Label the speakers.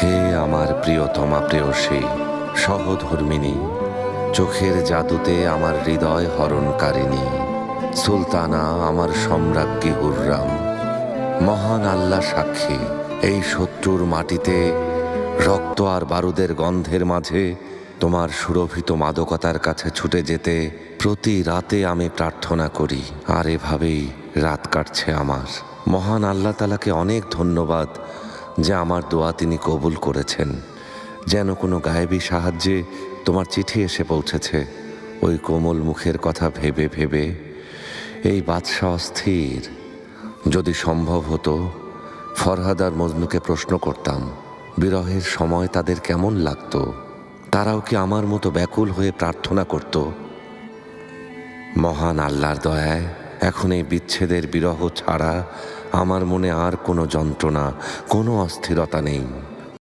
Speaker 1: হে আমার প্রিয়তমা প্রেয়সী, সহধর্মিনী, চোখের জাদুতে আমার হৃদয় হরণকারিণী, সুলতানা আমার সম্রাজ্ঞী হুররাম মহান আল্লাহ সাক্ষী, এই শত্রুর মাটিতে রক্ত আর বারুদের গন্ধের মাঝে তোমার সুরভিত মাদকতার কাছে ছুটে যেতে প্রতি রাতে আমি প্রার্থনা করি, আর এভাবেই রাত কাটছে আমার। মহান আল্লাহ তালাকে অনেক ধন্যবাদ যে আমার দোয়া তিনি কবুল করেছেন। যেন কোনো গায়েবী সাহায্যে তোমার চিঠি এসে পৌঁছেছে। ওই কোমল মুখের কথা ভেবে ভেবে এই বাদশাহ অস্থির। যদি সম্ভব হতো, ফরহাদ আর মজনুকে প্রশ্ন করতাম, বিরহের সময় তাদের কেমন লাগতো? তারাও কি আমার মতো ব্যাকুল হয়ে প্রার্থনা করত? মহান আল্লাহর দয়ায় এখন এই বিচ্ছেদের বিরহ ছাড়া আমার মনে আর কোনো যন্ত্রণা কোনো অস্থিরতা নেই।